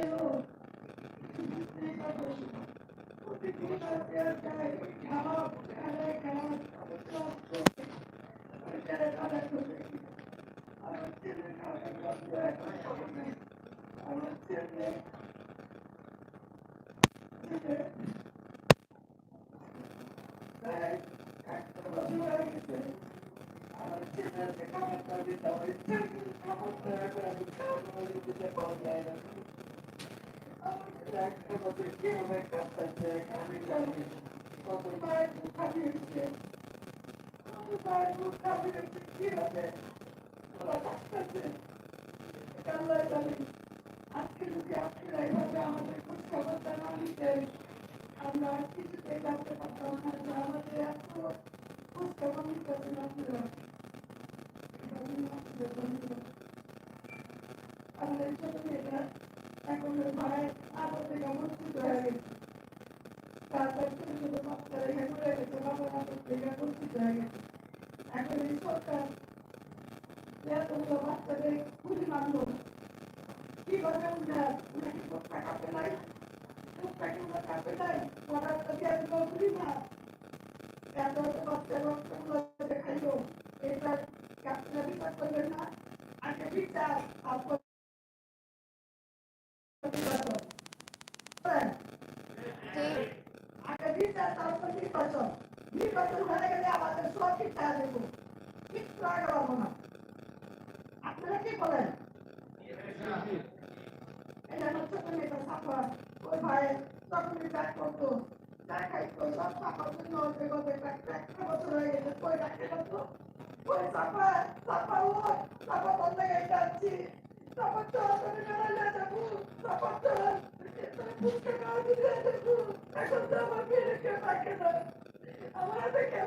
পেল প্রতিদিন খারাপ খারাপ খারাপ ছেলে খারাপ করে আমার ছেলে খারাপ করে আমার ছেলে ছেলে প্রায় একটা বছর হয়ে গেছে আমার ছেলেকে খাবারটা দিতে হবে খাবারটা এখন আমি খাওয়ানো দিতে পাওয়া যায় না আমার ছেলে একটা আজকে যদি আপনারা এইভাবে আমাদের খোঁজ খবরটা নিতেন আমরা আর কিছুতেই জানতে পারতাম না এখন ভাইয়ের আদর থেকে হয়ে গেছে তারপর ছোট ছোট বাচ্চারা এখানে এই সরকার এতগুলো বাচ্চাদের খুবই মানলো কি করবে উনার উনার কি কোথা কাপে নাই কোথা কি উনার কাপে নাই ওনার তো দিল খুবই না এত বাচ্চা রক্তগুলো দেখাইলো এটা আপনারা বিচার করবেন না আগে বিচার আপনার আগে বিচার তারপর নির্বাচন নির্বাচন হয়ে গেলে আমাদের সব শিক্ষা দেব কিচ্ছু আগে পাবো না আপনারা কি বলেন এটা হচ্ছে তো মেয়েটা সাফার ওই ভাই তখন কাজ করতো চা খাইতো সব সাফার জন্য বেগত একটা বছর হয়ে গেছে কই ডাক্তার করতো তুমি আমার হাতে কেউ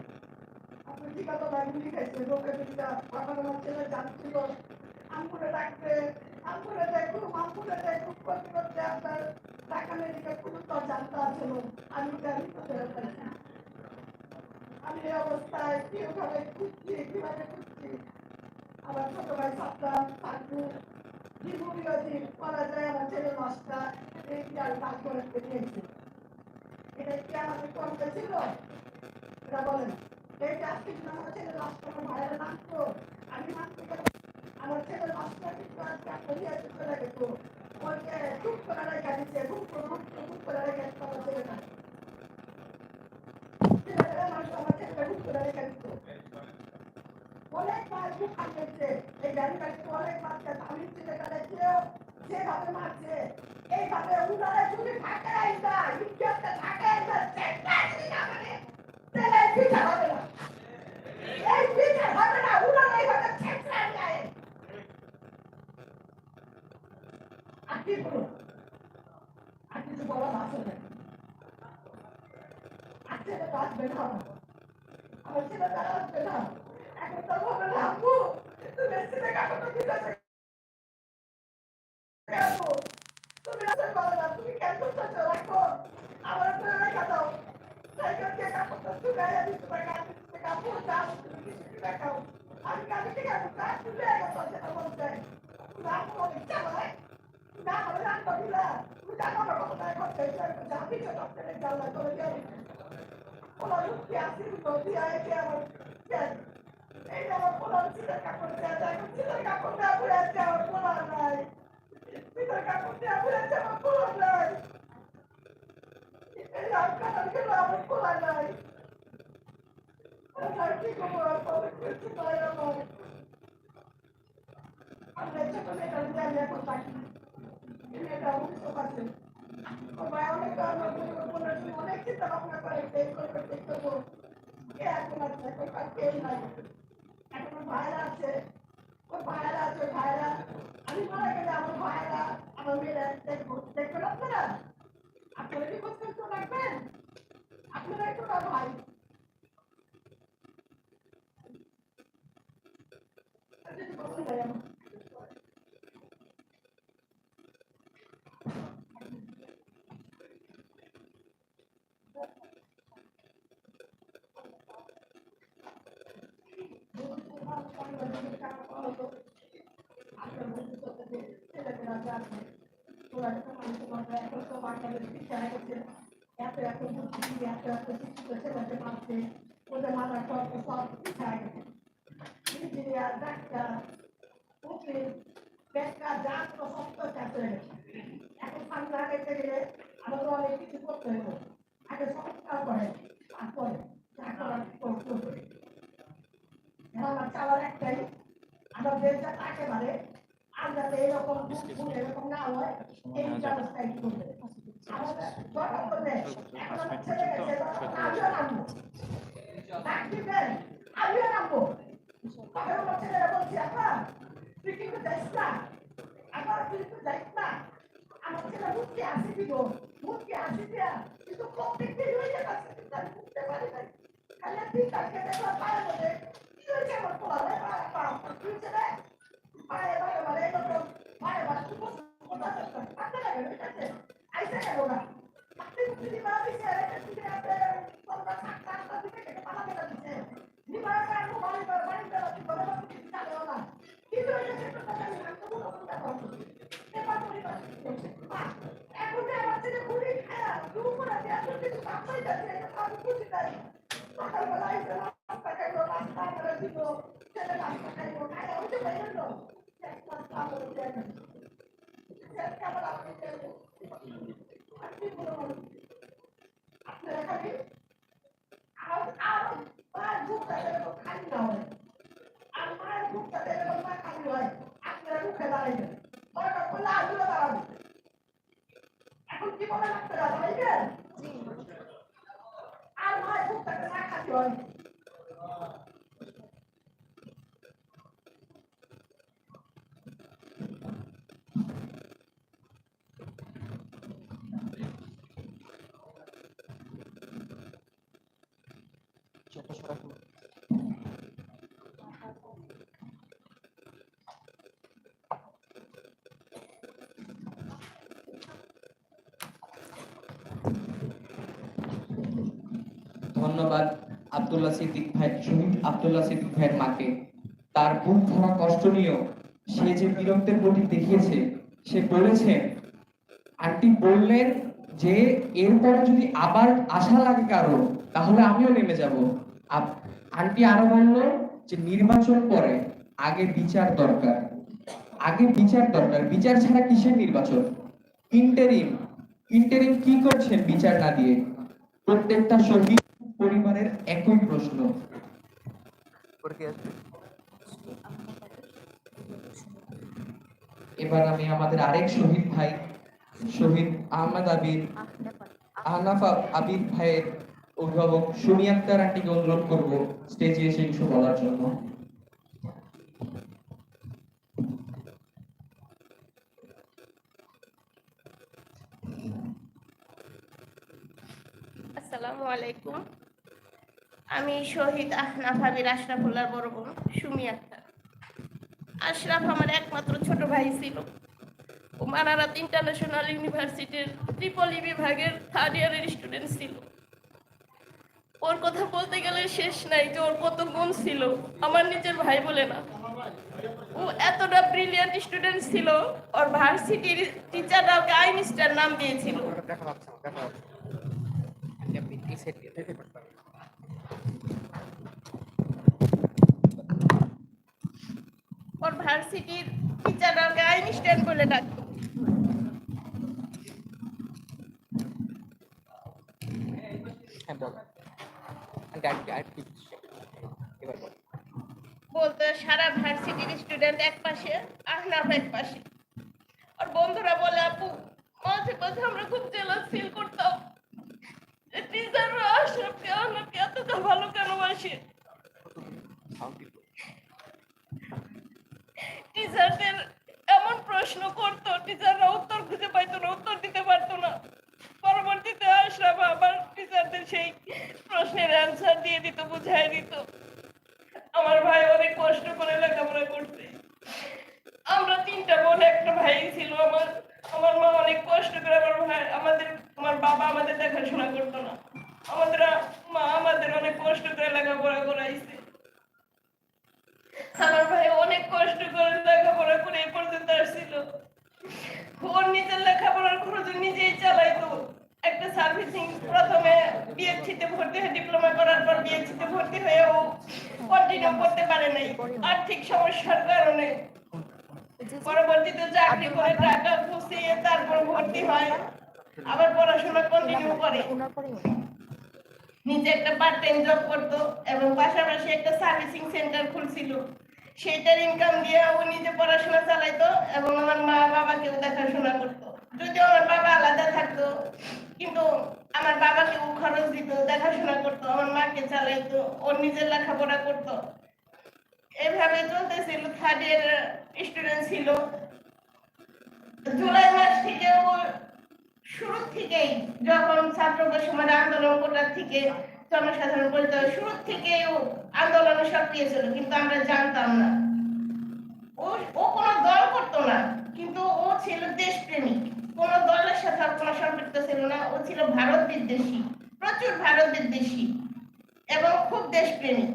ঠিকাতো লাইব্রেরি খাইছে লোকে দিকটা আমার আমার ছেলে জানছিল আঙ্গুরে ডাকতে আঙ্গুরে দেখো আঙ্গুরে দেখো করতে করতে আপনার টাকা দিকে কোনো তো জানতে আসলো আমি জানি কোথায় আমি এই অবস্থায় কীভাবে খুঁজছি কীভাবে খুঁজছি আমার ছোট ভাই সাতটাম থাকব জীববিরোধী করা যায় আমার ছেলে নষ্টা এই আর কাজ করে দিয়েছে এটা কি আমাদের কমতে ছিল? এটা বলেন। এই আজকে যদি আমার ছেলে নষ্ট ভাইয়ের নামতো আমি গেলে আমার ছেলে নষ্ট কিন্তু আজকে দিয়ে চলে গেত ওকে খুব করে রেখে দিচ্ছে খুব করে খুব করে রেখে দিচ্ছে আমার ছেলেটা ছেলেটা আমার ছেলেটা খুব করে রেখে দিত। অনেক মাছ খুব খাইছে এই গাড়ি কাটতে অনেক মাছকে আমি ছেলেটা দেখছেও যেভাবে মারছে। এইভাবে উনারা যদি থাকে না ইজ্জতে থাকে না চেষ্টা করি না মানে তাহলে বিচার হবে না। এই ছেলে তারা আছে আসবে না আমার এখন তো বলবে না আপু তুমি ছেলে কাকা তো ঠিক কেন তুমি রাতে বলো না তুমি কেন করতেছো রাখো আমার তো রেখে দাও সাইকেলকে কাপড়টা শুকাই আমি তোমার কাছে থেকে কাপড় দাও তুমি কিছু কিনে খাও আমি কাছে থেকে আমি কাজ তুলে গেছো সেটা বলতে না কোনো ইচ্ছা নয় না বলে রান করিলা তুমি জানো না কত টাকা খরচ হয়েছে যাবি তো ডক্টরের জানলা করে যাবি পোলার মুক্তি আসি নদী আইকে আমার শেষ। এই যে আমার পোলার চিতার কাপড় দেওয়া যায় চিতার কাপড় দেওয়া পরে আছে আমার পোলার নাই চিতার কাপড় দেওয়া পরে আছে আমার পোলার নাই এই রাস্তাটার জন্য আমার পোলার নাই আর কি করব কবে কিছু নাই আমার আমরা ছোট মেয়েটার জানি এখন থাকি মেয়েটা বুঝতে পারছে অনেক আমার অনেক চিন্তা ভাবনা করে এই করব এই করব কে এখন আর কেউ নাই ভাইরা আছে ওই ভাইরা আছে ভাইরা আমি মারা গেলে আমার ভাইরা আমার মেয়েরা দেখব দেখবেন আপনারা আপনারা কি করতে তো রাখবেন আপনারা একটু না ভাই যদি বলতে পারি আমার ওদের মাথা সব সব পিছায় গেছে ইঞ্জিনিয়ার ডাক্তার উকিল বেকার আমাদের কিছু করতে হবে আগে করে তারপরে যা করার করতে একটাই আমরা দেশটা একেবারে আর যাতে এরকম ভুল এরকম না হয় এই ব্যবস্থায় করবে। আমাদের দরকার করলে এখন ছেলে গেছে আমিও নামবো ডাক দিবেন আমিও নামবো তখন আমার ছেলেরা বলছি আপা তুই কিন্তু যাইস না আবার তুই কিন্তু যাইস না আমার ছেলে মুখকে আসি দিব মুখকে আসি দিয়া কিন্তু প্রত্যেকটি হয়ে যাচ্ছে কিন্তু আমি বুঝতে পারি নাই। খালি তুই তাকে দেখলাম পায়ে বলে কি হয়েছে আমার পোলা তুই ছেলে পায়ে পায়ে বলে এরকম পায়ে বা তুই বসে কোথা যাচ্ছে কাটতে লাগে ঠিক আছে আইসে গেল না আপনি যদি না দিছে রেখে দিতে আপনি তোমরা থাকতে আসতে দিকে থেকে পালাতে যাচ্ছে নিবার কারণ বাড়ি বাড়ি বাড়ি বাড়ি বলে বাড়ি কিছু জানে না কিন্তু এটা সেটা তো জানি না তো কোনো কথা বলতে এবার পরিবার এখন যে আমার ছেলে ঘুরে খায় দু করে দেয়া তো কিছু কাপড় যাচ্ছে এটা তো আমি বুঝি নাই সকালবেলা এসে রাস্তা খাইলো রাস্তা করে দিল ছেলে রাস্তা খাইলো খাইলো ওই যে বাইরে লো এক মাস খাব দেয় না কেমন আপনি দেবো আর কি বলব আপনারা খালি আর আর মার বুকটা এরকম খালি না হয় আর মায়ের বুকটা এরকম না খালি হয় আপনারা মুখে দাঁড়াইবেন দরকার পড়লে আগুনে দাঁড়াবেন এখন কি বলে আপনারা দাঁড়াইবেন আর মায়ের বুকটাকে না খালি হয় ধন্যবাদ আব্দুল্লাহ সিদ্দিক ভাই শহীদ আব্দুল্লাহ সিদ্দিক ভাইয়ের মাকে। তার বুক ধরা কষ্ট নিয়েও সে যে বীরত্বের প্রতি দেখিয়েছে, সে বলেছে, আন্টি বললেন যে, এরপরে যদি আবার আশা লাগে কারও, তাহলে আমিও নেমে যাব। আন্টি আরও বলল যে, নির্বাচন পরে আগে বিচার দরকার। আগে বিচার দরকার। বিচার ছাড়া কিসের নির্বাচন? ইন্টারিম। ইন্টারিম কি করছেন বিচার না দিয়ে? প্রত্যেকটা শহীদ পরিবারের একই প্রশ্ন। এবার আমি আমাদের আরেক শহীদ ভাই শহীদ আহমদ আবির আহনাফ আবির ভাইয়ের অভিভাবক সুমি আক্তার আন্টিকে অনুরোধ করব স্টেজে এসে কিছু বলার জন্য। আসসালামু আলাইকুম। আমি শহীদ আহনাফ আবির আশরাফুল্লাহর বড় বোন, সুমি আক্তার। আশরাফ আমার একমাত্র ছোট ভাই ছিল। ও মানারাত ইন্টারন্যাশনাল ইউনিভার্সিটির ত্রিপলি বিভাগের থার্ড ইয়ারের স্টুডেন্ট ছিল। ওর কথা বলতে গেলে শেষ নাই যে ওর কত গুণ ছিল। আমার নিজের ভাই বলে না। ও এতটা ব্রিলিয়ান্ট স্টুডেন্ট ছিল, ওর ভার্সিটির টিচাররা ওকে আইনস্টার নাম দিয়েছিল। ভার্সিটির টিচাররা ওকে আইনস্টাইন বলে ডাকতো হ্যাঁ বলতো সারা ভার্সিটির স্টুডেন্ট এক পাশে আহনাফ এক পাশে। আর বন্ধুরা বলে আপু মাঝে মাঝে আমরা খুব জেলাস ফিল করতাম টিচাররা আশরাফকে আহনাফকে এতটা ভালো কেন বাসে টিচারদের এমন প্রশ্ন করতো টিচাররা উত্তর খুঁজে পাইতো না, উত্তর দিতে পারতো না। পরবর্তীতে আবার টিচারদের সেই প্রশ্নের অ্যান্সার দিয়ে দিত, বুঝাই দিত। আমার ভাই অনেক কষ্ট করে লেখাপড়া করছে। আমরা তিনটা বোন, একটা ভাই ছিল আমার। আমার মা অনেক কষ্ট করে আমার ভাই, আমাদের, আমার বাবা আমাদের দেখাশোনা করতো না। আমাদের মা আমাদের অনেক কষ্ট করে লেখাপড়া করাইছে। আমার ভাই অনেক কষ্ট করে লেখাপড়া করে এ পর্যন্ত আসছিল। ওর নিজের লেখাপড়ার খরচ নিজেই চালাইতো। একটা সার্ভিসিং প্রথমে বিএসসিতে ভর্তি হয়ে ডিপ্লোমা করার পর বিএসসিতে ভর্তি হয়ে ও কন্টিনিউ করতে পারে নাই। আর্থিক সমস্যার কারণে। পরবর্তীতে চাকরি করে টাকা ফুসিয়ে তারপর ভর্তি হয়। আবার পড়াশোনা কন্টিনিউ করে। নিজে একটা পার্ট টাইম জব করতো এবং পাশাপাশি একটা সার্ভিসিং সেন্টার খুলছিল। সেইটার ইনকাম দিয়ে ও নিজে পড়াশোনা চালাইতো এবং আমার মা বাবাকেও দেখাশোনা করতো। যদিও আমার বাবা আলাদা থাকতো, কিন্তু আমার বাবাকে ও খরচ দিত, দেখাশোনা করতো, আমার মাকে চালাইতো, ওর নিজের লেখাপড়া করতো। এভাবে চলতেছিল থার্ড ইয়ার স্টুডেন্ট ছিল। জুলাই মাস থেকে ও শুরু থেকেই যখন ছাত্র সমাজ আন্দোলন কোটার থেকে জনসাধারণ পরিচয় হয়, শুরু ও আন্দোলনে সক্রিয় ছিল কিন্তু আমরা জানতাম না। ও ও কোনো দল করতো না কিন্তু ও ছিল দেশপ্রেমিক। কোনো দলের সাথে কোনো সম্পৃক্ত ছিল না ও ছিল ভারত বিদ্বেষী প্রচুর ভারত বিদ্বেষী এবং খুব দেশপ্রেমিক।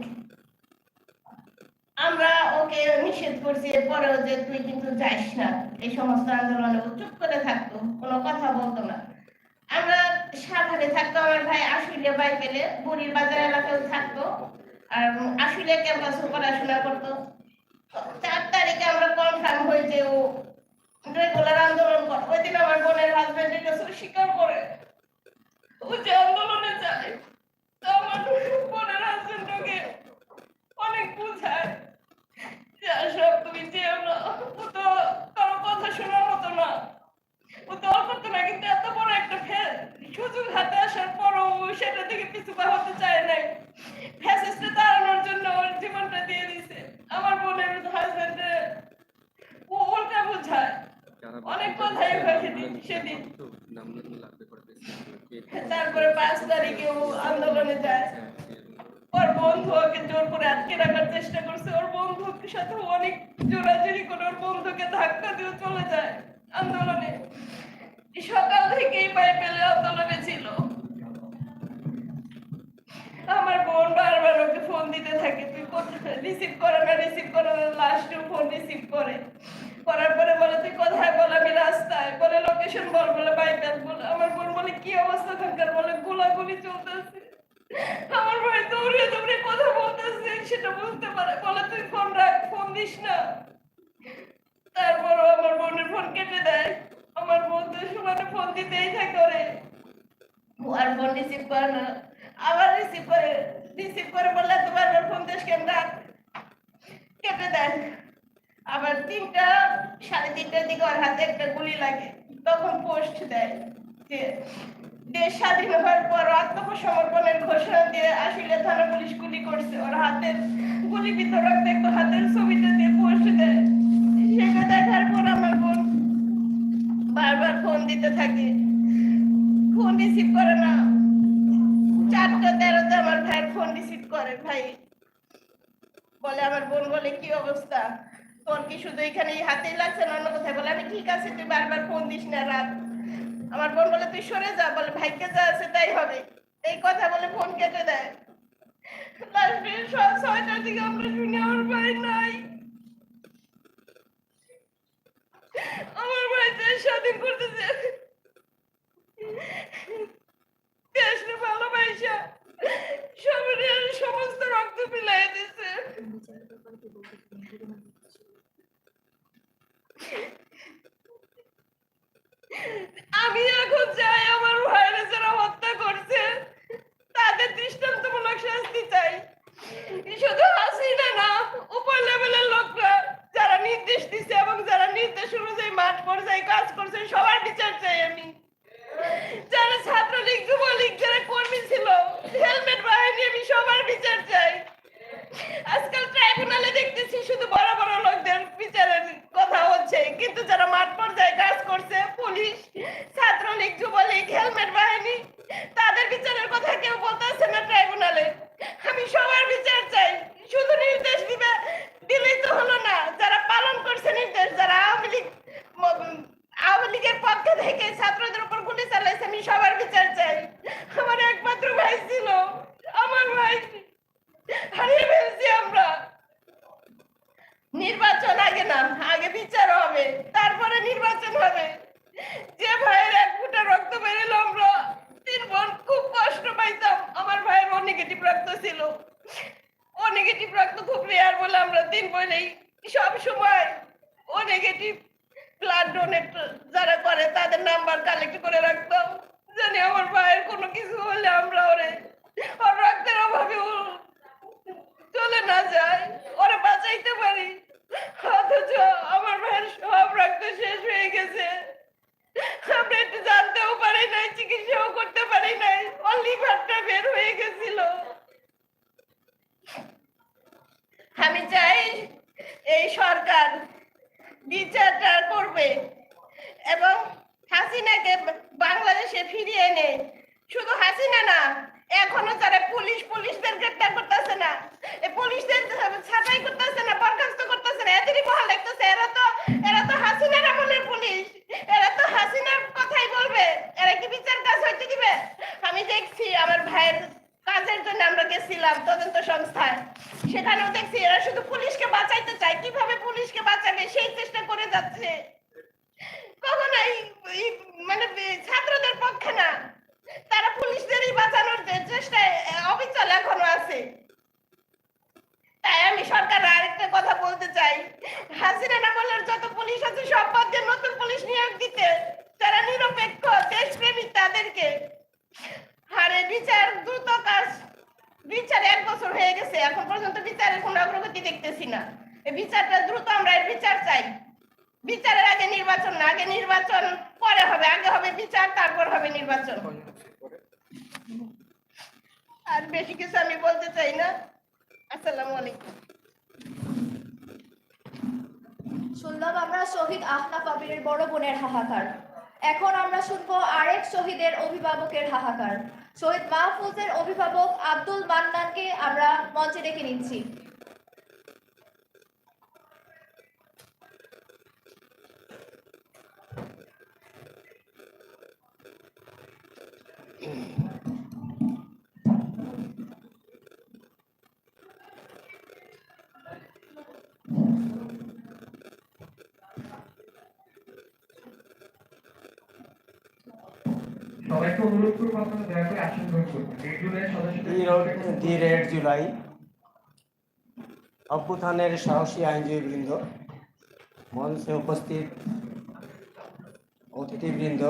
আমরা ওকে নিষেধ করছি, এরপরেও যে তুই কিন্তু যাইস না। এই সমস্ত আন্দোলনে চুপ করে থাকতো, কোনো কথা বলতো না। আমরা সাভারে থাকতো, আমার ভাই আশুলিয়া বাই পেলে বুড়ির বাজার এলাকায় থাকতো। আর আশুলিয়া ক্যাম্পাসে পড়াশোনা করতো। চার তারিখে আমরা কনফার্ম হয়েছে ও রেগুলার আন্দোলন করে। ওই দিন আমার বোনের হাজবেন্ডের কাছে স্বীকার করে। ও যে আন্দোলনে যায়, তো আমার বোনের হাজবেন্ড ওকে অনেক বুঝায়। যে আসব তুমি যেও না। ও তো কারও কথা শোনার মতো না। ও তো করতো না কিন্তু এত বড় একটা সুযোগ হাতে আসার পরও সেটা থেকে পিছু হতে চায় নাই। ফ্যাসিস্টে দাঁড়ানোর জন্য ওর জীবনটা দিয়ে দিছে। আমার বোনের হাজবেন্ডে ও উল্টা বোঝায়। অনেক কথাই সেদিন তারপরে পাঁচ তারিখে ও আন্দোলনে যায়। ওর বন্ধু ওকে জোর করে আটকে রাখার চেষ্টা করছে। ওর বন্ধুর সাথে অনেক জোরাজুরি করে ওর বন্ধুকে ধাক্কা দিয়ে চলে যায় আন্দোলনে। সকাল থেকেই পায়ে পেলে আন্দোলনে ছিল। আমার বোন বারবার ওকে ফোন দিতে থাকে, তুই রিসিভ করে না রিসিভ করে না লাস্টে ফোন রিসিভ করে। করার পরে বলে, তুই কোথায়? বলে, আমি রাস্তায়। বলে লোকেশন বল। বলে বাইপাস বলে। আমার বোন বলে, কি অবস্থা? থাকার বলে, গোলাগুলি চলতেছে। আমার ভাই দৌড়ে দৌড়ে কথা বলতেছে, সেটা বুঝতে পারে। বলে, তুই ফোন রাখ ফোন দিস না। তারপরও আমার বোনের ফোন কেটে দেয়। আমার বন্ধু সমানে ফোন দিতেই থাকে ওরে। আর ফোন রিসিভ করে না। আবার রিসিভ করে রিসিভ করে বললে, তোমার ফোন দেশ কেন? রাখ। কেটে দেয়। আবার তিনটা, সাড়ে তিনটার দিকে ওর হাতে একটা গুলি লাগে। তখন পোস্ট দেয় যে স্বাধীন হওয়ার পর আত্মসমর্পণের ঘোষণা দিয়ে আসলে থানা পুলিশ গুলি করছে। ওর হাতের গুলি বিতরক দেখতো হাতের ছবিটা দিয়ে পোস্ট দেয়। সেটা দেখার পর আমার বোন। বারবার ফোন দিতে থাকে। ফোন রিসিভ করে না। চারটা তেরোতে আমার ভাইয়ের ফোন রিসিভ করে, ভাই। বলে, আমার বোন বলে, কি অবস্থা? তোর কি শুধু এখানে হাতেই লাগছে না? অন্য কোথায়? বলে, আমি ঠিক আছে, তুই বারবার ফোন দিস না রাত। আমার বোন বলে, তুই সরে যা। বলে, ভাইকে যা আছে তাই হবে। এই কথা বলে ফোন কেটে দেয়। লাস্টে ছয়টার দিকে আমরা শুনি আমার ভাই নাই। আমার ভাই দেশ স্বাধীন করতেছে। ভালোবাসা। শরীরের সমস্ত রক্ত পিলাই দিছে। আমি চাই এই সরকার বিচারটা করবে এবং হাসিনাকে বাংলাদেশে ফিরিয়ে এনে, শুধু হাসিনা না, এখনও যারা পুলিশ, পুলিশদের গ্রেপ্তার করতেছে না। পুলিশদের ছাঁটাই করতেছে না, বরখাস্ত করতেছে না, এদেরই ভালো লাগতেছে এরা তো এরা তো হাসিনার আমলের পুলিশ। এরা তো হাসিনার কথাই বলবে। এরা কি বিচার কাজ হইতে দিবে? আমি দেখছি আমার ভাইয়ের কাজের জন্য আমরা গেছিলাম, তদন্ত সংস্থায়। সেখানেও দেখছি এরা শুধু পুলিশকে বাঁচাইতে চায়। কীভাবে পুলিশকে বাঁচাবে? সেই চেষ্টা করে যাচ্ছে। কখনোই মানে ছাত্রদের পক্ষে না। তারা পুলিশদেরই বাঁচানোর চেষ্টায় অবিচল এখনও আছে। তাই আমি সরকার আরেকটা কথা বলতে চাই হাসিনা আমলের যত পুলিশ আছে সব বাদ দিয়ে নতুন পুলিশ নিয়োগ দিতে যারা নিরপেক্ষ দেশপ্রেমী তাদেরকে আরে বিচার দ্রুত কাজ বিচার এক বছর হয়ে গেছে এখন পর্যন্ত বিচারের কোনো অগ্রগতি দেখতেছি না এই বিচারটা দ্রুত আমরা এর বিচার চাই বিচারের আগে নির্বাচন না আগে নির্বাচন পরে হবে আগে হবে বিচার তারপর হবে নির্বাচন আর বেশি কিছু আমি বলতে চাই না আসসালামু আলাইকুম শুনলাম আমরা শহীদ আহনাফ আবিরের বড় বোনের হাহাকার এখন আমরা শুনব আরেক শহীদের অভিভাবকের হাহাকার শহীদ মাহফুজের অভিভাবক আব্দুল মান্নানকে আমরা মঞ্চে ডেকে নিচ্ছি সবাইকে অনুরোধ করব আপনারা সদস্যদের জুলাই অভ্যুত্থানের সাহসী আইনজীবীবৃন্দ। মঞ্চে উপস্থিত অতিথিবৃন্দ।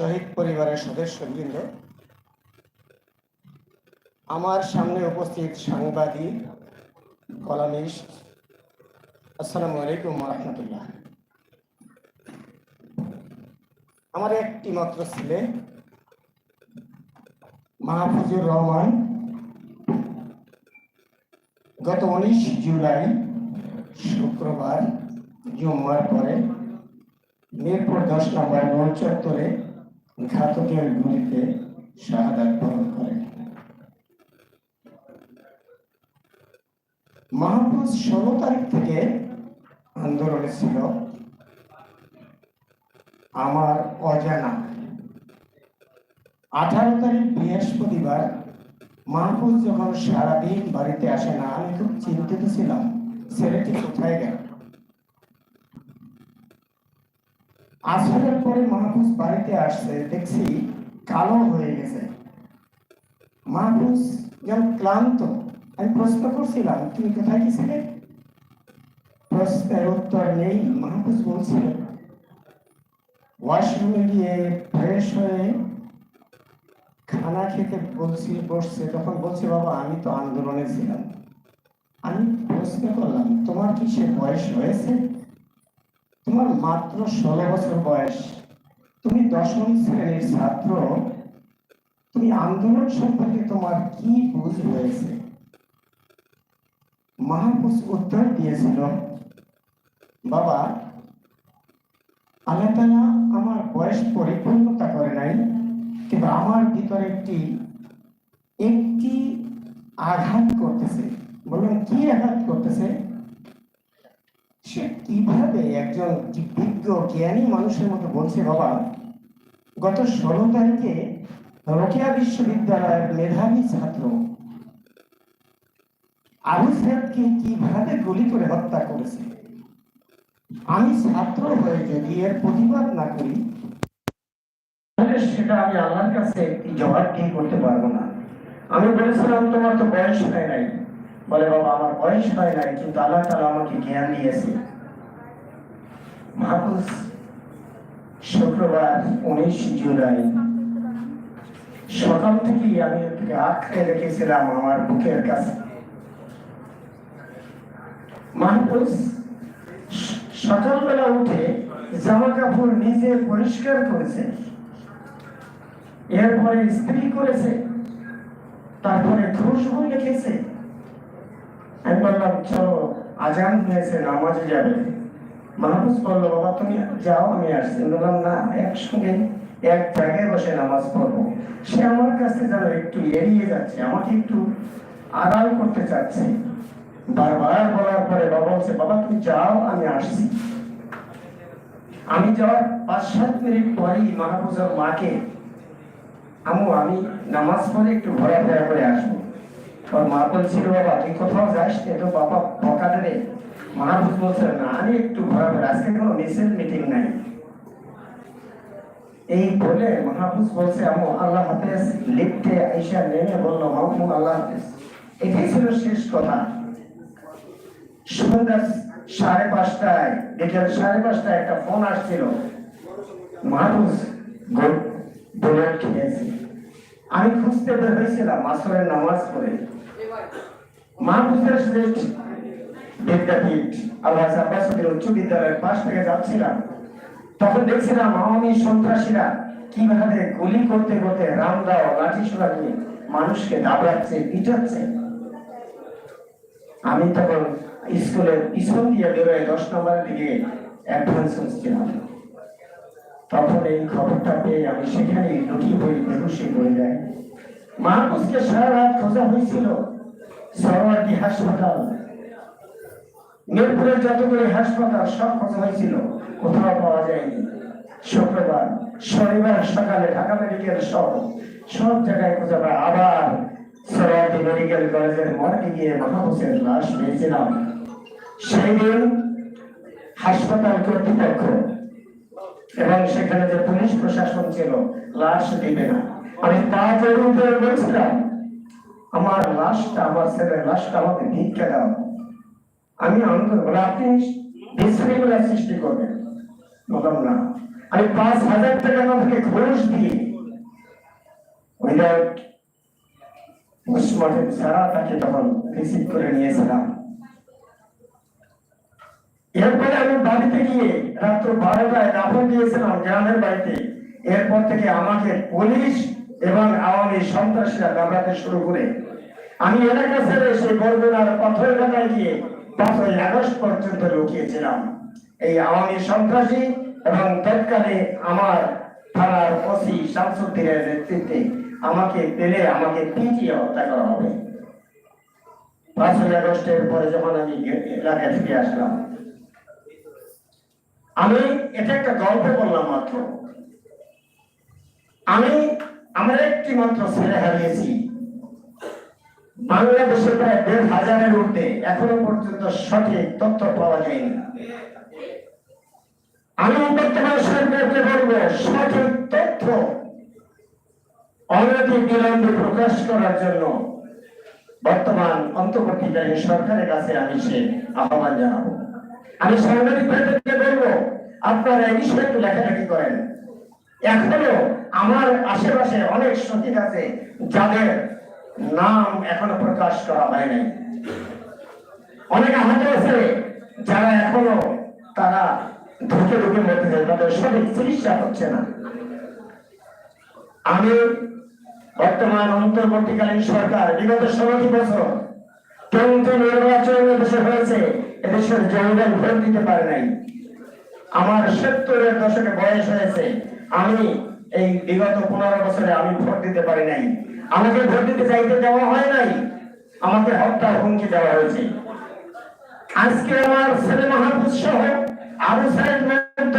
শহীদ পরিবারের সদস্যবৃন্দ, আমার সামনে উপস্থিত সাংবাদিক, কলামিস্ট, আসসালামু আলাইকুম রহমতুল্লাহ আমার একটি মাত্র ছেলে, মাহফুজুর রহমান, গত উনিশ জুলাই শুক্রবার জুম্মার পরে মিরপুর দশ নম্বর চত্বরে ঘাতকের বরণ মাহফুজ ষোলো তারিখ থেকে আন্দোলনে ছিল। আমার অজানা আঠারো তারিখ বৃহস্পতিবার মাহফুজ যখন সারাদিন বাড়িতে আসে না, আমি খুব চিন্তিত ছিলাম, ছেলেটি কোথায় গেল? আসরের পরে মাহফুজ বাড়িতে আসছে, দেখছি কালো হয়ে গেছে। মাহফুজ যেন ক্লান্ত। আমি প্রশ্ন করছিলাম, তুমি কোথায় গেছিলে? প্রশ্নের উত্তর নেই, মাহফুজ বলছিলেন ওয়াশরুমে গিয়ে ফ্রেশ হয়ে খানা খেতে বলছি, বসছে। তখন বলছে, বাবা, আমি তো আন্দোলনে ছিলাম। আমি প্রশ্ন করলাম, তোমার কি সে বয়স হয়েছে? তোমার মাত্র ষোলো বছর বয়স। তুমি দশম শ্রেণির ছাত্র। তুমি আন্দোলন সম্পর্কে তোমার কি বুঝ হয়েছে? মাহফুজ উত্তর দিয়েছিল, বাবা, আল্লাহ আমার বয়স পরিপূর্ণতা করে নাই, কিন্তু আমার ভিতরে একটি একটি আঘাত করতেছে। বললাম কি আঘাত করতেছে? সে কীভাবে একজন বিজ্ঞ, জ্ঞানী মানুষের মতো বলছে, বাবা, গত ষোলো তারিখে রোকেয়া বিশ্ববিদ্যালয়ের মেধাবী ছাত্র আবু সাহেবকে কীভাবে গুলি করে হত্যা করেছে? আমি ছাত্র হয়ে যদি এর প্রতিবাদ না করি সেটা আমি আল্লাহর কাছে জবাব করতে পারব না। আমি বলেছিলাম, তোমার তো বয়স হয় নাই। বলে, বাবা, আমার বয়স হয় নাই, কিন্তু আল্লাহ তালা আমাকে জ্ঞান দিয়েছে। মাহফুজ শুক্রবার উনিশ জুলাই। সকাল থেকেই আমি রেখেছিলাম আমার বুকের কাছে। মাহফুজ, সকালবেলা উঠে জামা কাপড় নিজে পরিষ্কার করেছে, এরপরে স্ত্রী করেছে, তারপরে খুশবু লিখেছে আমি বললাম চলো আজান হয়েছে, নামাজে যাবে। মাহফুজ বলল, বাবা, তুমি যাও, আমি আসছি। বললাম, না, একসঙ্গে এক জায়গায় বসে নামাজ পড়ব। সে আমার কাছে যেন একটু এড়িয়ে যাচ্ছে, আমাকে একটু আড়াল করতে চাচ্ছে। বারবার বলার পরে বাবা বলছে, বাবা, তুমি যাও, আমি আসছি। আমি যাওয়ার পাঁচ সাত মিনিট পরেই মাহফুজের মাকে আমু আমি নামাজ পড়ে একটু ঘোরাফেরা করে আসব। মা বলছিল, বাবা তুই কোথাও যাস বাবা মাহফুজ বলছে, না, আমি একটু আজকে কোনো মিটিং নাই। এই বলে বলছে আল্লাহ হাফেজ লিফটে আইসা নেমে আল্লাহ হাফেজ। এটাই ছিল শেষ কথা। সন্ধ্যা সাড়ে পাঁচটায়, বিকেল সাড়ে পাঁচটায় একটা ফোন আসছিল। গো- খেয়েছে। আমি খুঁজতে বের হয়েছিলাম মাসরের নামাজ পড়ে। তখন দেখছিলাম আওয়ামী সন্ত্রাসীরা কীভাবে গুলি করতে করতে রামদাও লাঠি নিয়ে মানুষকে দাবড়াচ্ছে, পিটাচ্ছে। আমি তখন স্কুলের পিছন দিয়ে বেরোয় দশ নম্বরের দিকে তখন এই খবরটা পেয়ে আমি সেখানে লুকিয়ে পড়ে বেহুশে যাই মাহবুজকে সারা রাত খোঁজা হয়েছিল। সরওয়ার্দী হাসপাতাল মিরপুরের যতগুলি হাসপাতাল সব খোঁজা হয়েছিল, কোথাও পাওয়া যায়নি। শুক্রবার, শনিবার সকালে ঢাকা মেডিকেল সহ সব জায়গায় খোঁজা পায়। আবার সরওয়ার্দী মেডিকেল কলেজের মর্গে গিয়ে মাহবুজের লাশ পেয়েছিলাম। সেই দিন হাসপাতাল কর্তৃপক্ষ এবং সেখানে যে পুলিশ প্রশাসন ছিল, লাশ দিবে না। আমি পা জড়িয়ে ধরে বলছিলাম আমার লাশটা, আমার ছেলের লাশটা আমাকে ভিক্ষা দাও। আমি আপনি বিশৃঙ্খলা সৃষ্টি করবেন বললাম, না। আমি পাঁচ হাজার টাকা আমাকে ঘুষ দিয়ে উইদাউট পোস্টমর্টেম ছাড়া তাকে তখন রিসিভ করে নিয়েছিলাম। এরপরে আমি বাড়িতে গিয়ে রাত্র বারোটায় দাফন দিয়েছিলাম গ্রামের বাড়িতে। এরপর থেকে আমাকে পুলিশ এবং আওয়ামী সন্ত্রাসীরা দাবড়াতে শুরু করে। আমি এলাকা ছেড়ে সেই বরগুনার পাথর এলাকায় গিয়ে পাঁচই আগস্ট পর্যন্ত লুকিয়েছিলাম। এই আওয়ামী সন্ত্রাসী এবং তৎকালে আমার থানার ওসি শামসুদ্দিনের নেতৃত্বে আমাকে পেলে আমাকে পিটিয়ে হত্যা করা হবে। পাঁচই আগস্টের পরে যখন আমি এলাকায় ফিরে আসলাম, আমি এটা একটা গল্প বললাম মাত্র। আমি আমার একটি মাত্র ছেলে হারিয়েছি। বাংলাদেশে প্রায় দেড় হাজারের ঊর্ধ্বে এখনও পর্যন্ত সঠিক তথ্য পাওয়া যায়নি। আমি বর্তমান সরকারকে বলব, সঠিক তথ্য অনতি বিলম্বে প্রকাশ করার জন্য বর্তমান অন্তর্বর্তীকালীন সরকারের কাছে আমি সে আহ্বান জানাব। আমি সাংবাদিক বলব, আপনারা এই বিষয়ে একটু লেখালেখি করেন। এখনও আমার আশেপাশে অনেক শহীদ আছে, যাদের নাম এখনও প্রকাশ করা হয় নাই। অনেক আহত আছে যারা এখনও তারা ঢুকে ঢুকে মরতেছে তাদের সঠিক চিকিৎসা হচ্ছে না। আমি বর্তমান অন্তর্বর্তীকালীন সরকার, বিগত ষোলোটি বছর কিন্তু নির্বাচন এদেশে হয়েছে, এদেশের জনগণ ভোট দিতে পারে নাই। আমার সত্তরের দশকে বয়স হয়েছে আমি এই বিগত পনেরো বছরে আমি ভোট দিতে পারি নাই। আমাকে ভোট দিতে চাইতে দেওয়া হয় নাই। আমাকে হত্যা হুমকি দেওয়া হয়েছে। আজকে আমার ছেলে মাহবুব সহ আবু মেহমুদ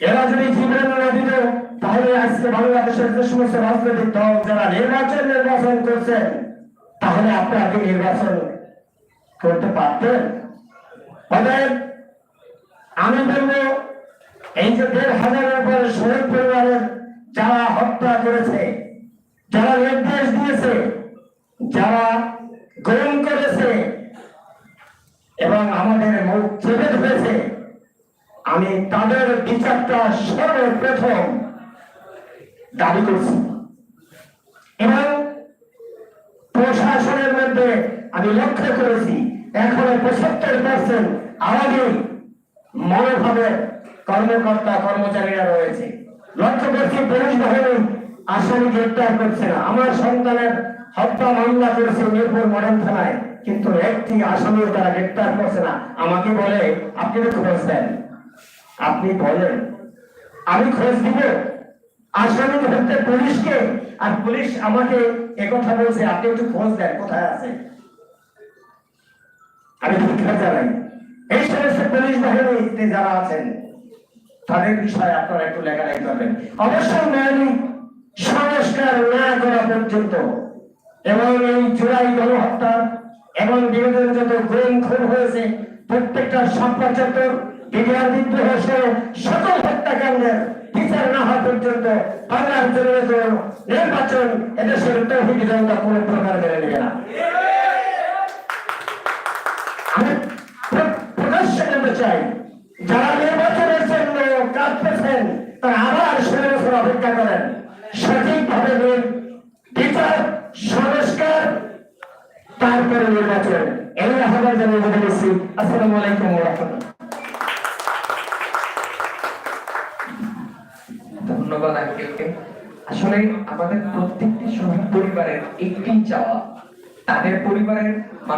এরা যদি জীবন না দিত, তাহলে আজকে বাংলাদেশের যে সমস্ত রাজনৈতিক দল যারা নির্বাচন নির্বাচন করছেন তাহলে আপনারা কি নির্বাচন করতে পারতেন। অতএব আমি বলব এই যে দেড় হাজারের পর শহীদ পরিবারের যারা হত্যা করেছে, যারা নির্দেশ দিয়েছে, যারা গ্রহণ করেছে এবং আমাদের মুখ চেপে ধরেছে, আমি তাদের বিচারটা সর্বপ্রথম দাবি করছি। এবং প্রশাসনের মধ্যে আমি লক্ষ্য করেছি, এখনও পঁচাত্তর পার্সেন্ট আওয়ামী মনোভাবের কর্মকর্তা, কর্মচারীরা রয়েছে। লক্ষ্য করছি পুলিশ বাহিনী আসামি গ্রেপ্তার করছে না। আমার সন্তানের হত্যা, মামলা করেছে মিরপুর মডেল থানায়, কিন্তু একটি আসামি তারা গ্রেপ্তার করছে না। আমাকে বলে, আপনি তো খোঁজ দেন আপনি বলেন, আমি খোঁজ দিব আসামি ধরতে পুলিশকে, আর পুলিশ আমাকে একথা বলছে, আপনি একটু খোঁজ দেন কোথায় আছে? আমি ভিক্ষা জানাই। এই সমস্ত পুলিশ বাহিনীতে যারা আছেন তাদের বিষয়ে আপনারা একটু লেখালেখি করবেন। অবশ্যই ন্যায়ালয় সংস্কার না করা পর্যন্ত এবং এই জুলাই গণহত্যা এবং বিরোধীর যত গুম খুন হয়েছে, প্রত্যেকটা সকল হত্যাকাণ্ডের বিচার না জন্য তারা আবার ষোলো বছর অপেক্ষা করেন। সঠিকভাবে বিচার সংস্কার, তারপরে নির্বাচন। এই আহ্বান জানিয়ে বলে আসলে আমাদের প্রত্যেকটি শহীদ পরিবারের একটি চাওয়া, তাদের পরিবারের